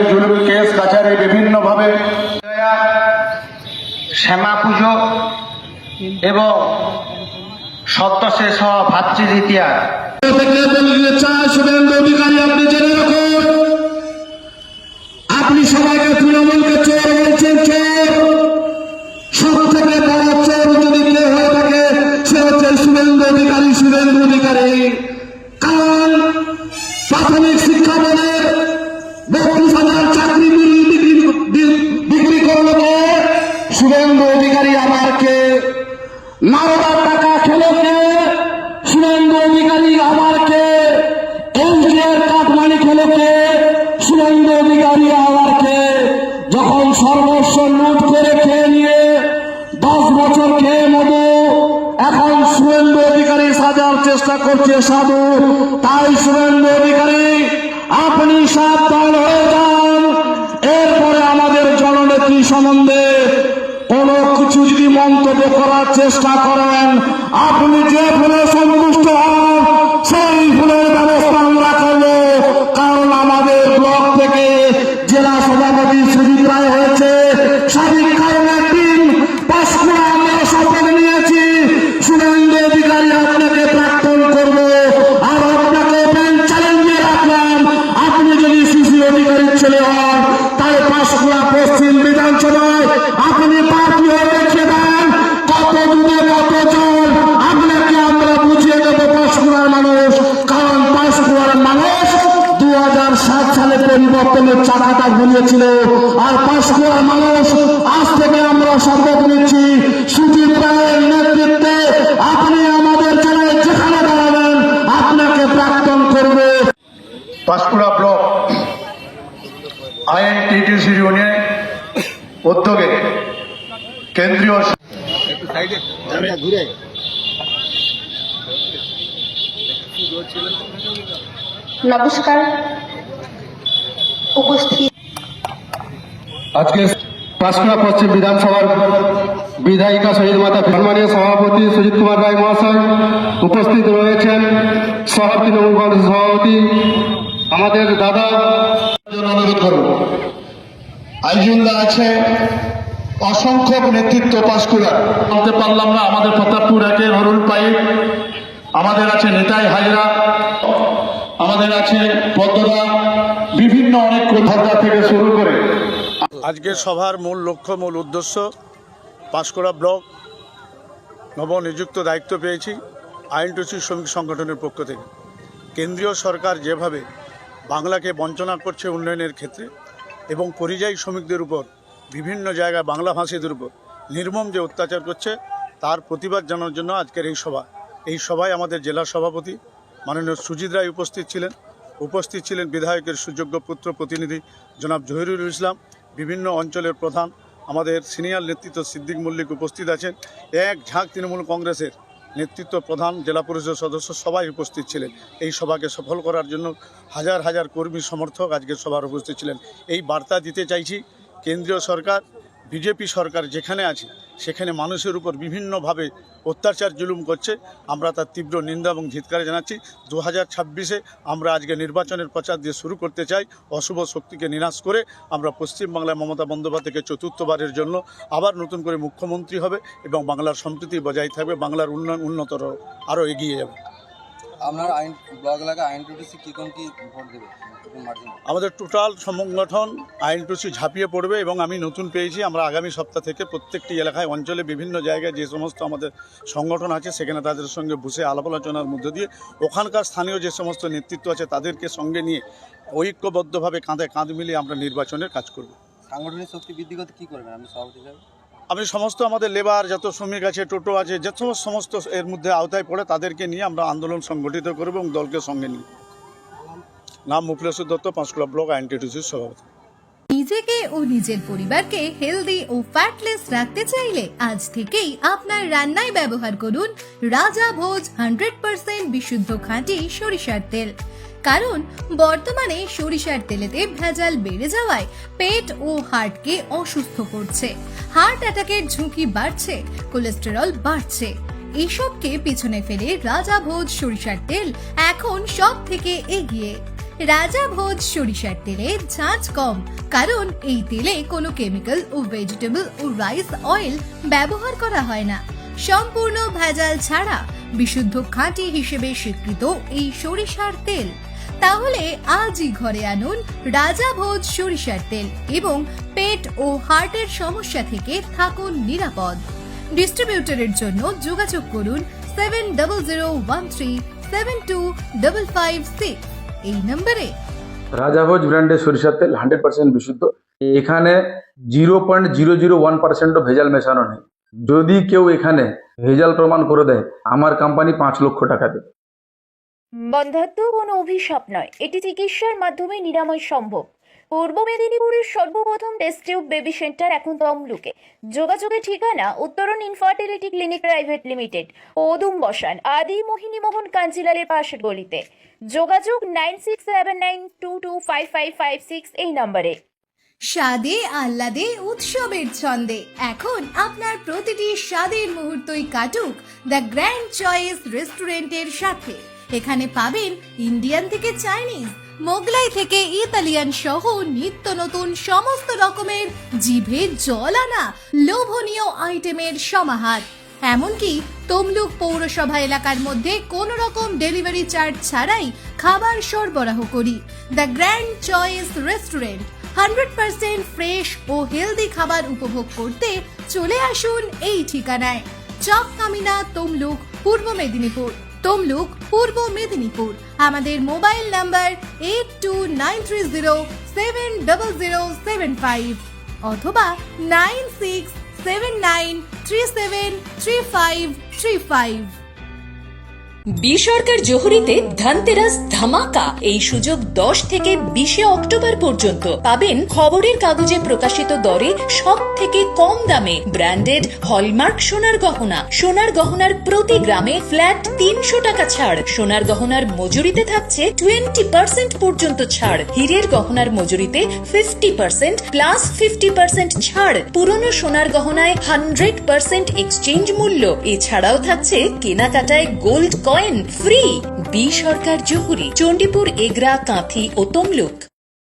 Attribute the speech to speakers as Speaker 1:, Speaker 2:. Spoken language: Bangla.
Speaker 1: অত্যাচারের জরুরি কেস কাছারি বিভিন্নভাবে শ্যামা পুজো এবং সত্য শেষ হওয়া
Speaker 2: আপনি জেনে নারদার টাকা খেলো কে শুভেন্দু অধিকারী আমারকে এনজিওর কাটমানি খেলো কে? শুভেন্দু অধিকারী আমারকে যখন সর্বস্ব লুট করে খেয়ে নিয়ে দশ বছর খেয়ে মধু এখন শুভেন্দু অধিকারী সাজার চেষ্টা করছে সাধু। তাই শুভেন্দু অধিকারী, আপনি সাবধান হয়ে যান। এরপরে আমাদের জননেত্রী সম্বন্ধে চেষ্টা করেন। আপনি যে ফুলে সন্তুষ্ট হন চাকাটা ঘুরিয়েছিল আর পাঁশকুড়ার মানুষ আজ থেকে আমরা শপথ নিচ্ছি। সুজিত রায়ের নেতৃত্বে আপনি আমাদের জেলায় যেখানে দাঁড়াবেন আপনাকে প্রাক্তন করবে।
Speaker 1: পাঁশকুড়া ব্লক আইএনটিটিসি ইউনিয়ন উদ্যোগে কেন্দ্রীয়
Speaker 3: নমস্কার। উপস্থিত
Speaker 4: আজকে পাঁচকুড়া পশ্চিম বিধানসভার বিধায়িকা শহীদ মাতা সম্মানীয় সভাপতি সুজিত কুমার রায় মহাশয় উপস্থিত রয়েছেন। শহর তৃণমূল কংগ্রেস সভাপতি আমাদের দাদা
Speaker 2: জন্য অনুরোধ করব আইজুল্লাহ আছে অসংখ্য নেতৃত্ব পাঁশকুড়ার।
Speaker 1: বলতে পারলাম না আমাদের প্রতাপপুর একে হরুল পাইপ আমাদের আছে নেতাই হাজরা আমাদের আছে পদ্মরা বিভিন্ন অনেক কোথাকার থেকে
Speaker 5: আজকের সভার মূল লক্ষ্য মূল উদ্দেশ্য পাঁশকুড়া ব্লক নবনিযুক্ত দায়িত্ব পেয়েছি আইনটুসি শ্রমিক সংগঠনের পক্ষ থেকে। কেন্দ্রীয় সরকার যেভাবে বাংলাকে বঞ্চনা করছে উন্নয়নের ক্ষেত্রে এবং পরিযায়ী শ্রমিকদের উপর বিভিন্ন জায়গায় বাংলা ভাষীদের উপর নির্মম যে অত্যাচার করছে তার প্রতিবাদ জানানোর জন্য আজকের এই সভা। এই সভায় আমাদের জেলা সভাপতি মাননীয় সুজিত রায় উপস্থিত ছিলেন। উপস্থিত ছিলেন বিধায়কের সুযোগ্য পুত্র প্রতিনিধি জনাব জহিরুল ইসলাম বিভিন্ন অঞ্চলের প্রধান আমাদের সিনিয়র নেতৃত্ব সিদ্দিক মল্লিক উপস্থিত আছেন। এক ঝাঁক তৃণমূল কংগ্রেসের নেতৃত্ব প্রধান জেলা পরিষদ সদস্য সবাই উপস্থিত ছিলেন। এই সভাকে সফল করার জন্য হাজার হাজার কর্মী সমর্থক আজকের সভার উপস্থিত ছিলেন। এই বার্তা দিতে চাইছি কেন্দ্রীয় সরকার বিজেপি সরকার যেখানে আছে, সেখানে মানুষের উপর বিভিন্নভাবে অত্যাচার জুলুম করছে। আমরা তার তীব্র নিন্দা এবং ধিৎকার জানাচ্ছি। দু হাজার ছাব্বিশে আমরা আজকে নির্বাচনের প্রচার দিয়ে শুরু করতে চাই। অশুভ শক্তিকে নিনাশ করে আমরা পশ্চিমবাংলায় মমতা বন্দ্যোপাধ্যায়কে চতুর্থবারের জন্য আবার নতুন করে মুখ্যমন্ত্রী হবে এবং বাংলার সম্প্রীতি বজায় থাকবে, বাংলার উন্নয়ন উন্নতর আরও এগিয়ে যাবে।
Speaker 6: আপনার আইন ব্লক এলাকা আইন টুটিসি কি কোন কি ভোট দেবে?
Speaker 5: আমাদের টোটাল সংগঠন আইন টুসি ঝাঁপিয়ে পড়বে এবং আমি নতুন পেয়েছি। আমরা আগামী সপ্তাহ থেকে প্রত্যেকটি এলাকায় অঞ্চলে বিভিন্ন জায়গায় যে সমস্ত আমাদের সংগঠন আছে সেখানে তাদের সঙ্গে বসে আলাপ আলোচনার মধ্য দিয়ে ওখানকার স্থানীয় যে সমস্ত নেতৃত্ব আছে তাদেরকে সঙ্গে নিয়ে ঐক্যবদ্ধভাবে কাঁধে কাঁধ মিলিয়ে আমরা নির্বাচনের কাজ করব।
Speaker 6: সাংগঠনিক শক্তি বৃদ্ধি করতে কি করবেন আপনি সভাপতি হিসাবে
Speaker 5: আমি সমস্ত আমাদের লেবার, যত শ্রমিক আছে, টোটো আছে, যে সমস্ত এর মধ্যে আওতায় পড়ে তাদেরকে নিয়ে আমরা আন্দোলন সংগঠিত করব এবং দলকে সঙ্গে নিই নাম মুখলেশ্বর দত্ত পাঁচকুড়া ব্লক আইনটিটিউসির সভাপতি।
Speaker 7: নিজেকে ও নিজের পরিবারকে হেলদি ও ফ্যাটলেস রাখতে চাইলে আজ থেকেই আপনার রান্নায় ব্যবহার করুন রাজা ভোজ হান্ড্রেড পার্সেন্ট বিশুদ্ধ খাঁটি সরিষার তেল। কারণ বর্তমানে সরিষার তেলেতে ভেজাল বেড়ে যাওয়ায় পেট ও হার্টকে অসুস্থ করছে। হার্ট অ্যাটাকের ঝুঁকি বাড়ছে, কোলেস্টেরল বাড়ছে। এসবকে পিছনে ফেলে রাজা ভোজ সরিষার তেল এখন সব থেকে এগিয়ে। রাজা ভোজ সরিষার তেলে ঝাঁঝ কম, কারণ এই তেলে কোনো কেমিক্যাল ও ভেজিটেবল ও রাইস অয়েল ব্যবহার করা হয় না। সম্পূর্ণ ভেজাল ছাড়া বিশুদ্ধ খাঁটি হিসেবে স্বীকৃত এই সরিষার তেল। তাহলে আজই ঘরে আনুন রাজা ভোজ সরিষার তেল এবং পেট ও হার্টের সমস্যা থেকে থাকুন নিরাপদ। ডিস্ট্রিবিউটরের জন্য যোগাযোগ করুন seven double zero one three seven two double five six. এই নম্বরে
Speaker 8: রাজাভোজ ব্র্যান্ডের সরিষার তেল হান্ড্রেড পার্সেন্ট বিশুদ্ধ। এখানে zero point zero zero one পার্সেন্টও ভেজাল মেশানো নেই। যদি কেউ এখানে ভেজাল প্রমাণ করে দেয়, আমার কোম্পানি পাঁচ লক্ষ টাকা দেবে।
Speaker 9: বন্ধাত্ম কোনো অভিশাপ নয়। এটি চিকিৎসার মাধ্যমে নিরাময় সম্ভব। পূর্ব মেদিনীপুরের সর্বপ্রথম টেস্ট টিউব বেবি সেন্টার এখন তমলুকে। যোগাযোগের ঠিকানা Uttaran infertility clinic private limited ওদুম বসান, আদি মোহিনী মোহন কাঞ্জিলালের পাশের গলিতে। যোগাযোগ nine six seven nine two two five five five six এই নম্বরে।
Speaker 7: স্বাদে, আহ্লাদে, উৎসবের ছন্দে। এখন আপনার প্রতিটি স্বাদের মুহূর্তই কাটুক দ্য গ্র্যান্ড চয়েস রেস্টুরেন্টের সাথে। এখানে পাবেন ইন্ডিয়ান থেকে চাইনিজ মোগলাই থেকে ইতালিয়ান সহ নিত্য নতুন সমস্ত রকমের জিভে জল আনা লোভনীয় আইটেমের সমাহার। এমনকি তমলুক পৌরসভা এলাকার মধ্যে কোনো রকম ডেলিভারি চার্জ ছাড়াই খাবার সরবরাহ করি। The grand choice restaurant hundred percent fresh O healthy খাবার উপভোগ করতে চলে আসুন এই ঠিকানায়। চক কামিনা তমলুক, পূর্ব মেদিনীপুর। তমলুক, পূর্ব মেদিনীপুর। আমাদের mobile number eight two nine three zero seven double zero seven five অথবা nine six seven nine three seven three five three five
Speaker 10: B Sarkar জহুরিতে Dhanteras ধামাকা, এই সুযোগ দশ থেকে বিশে অক্টোবর পর্যন্ত। পাবেন খবরের কাগজে প্রকাশিত দরে সব থেকে কম দামে ব্র্যান্ডেড হলমার্ক সোনার গহনা। সোনার গহনার প্রতি গ্রামে ফ্ল্যাট তিনশো টাকা ছাড়। সোনার গহনার মজুরিতে থাকছে টোয়েন্টি পার্সেন্ট পর্যন্ত ছাড়। হীরের গহনার মজুরিতে fifty percent plus fifty percent ছাড়। পুরনো সোনার গহনায় হান্ড্রেড পার্সেন্ট এক্সচেঞ্জ মূল্য। এছাড়াও থাকছে কেনাকাটায় gold coin free. B Sarkar Jahuri Chandipur Egra Kanthi ও তমলুক।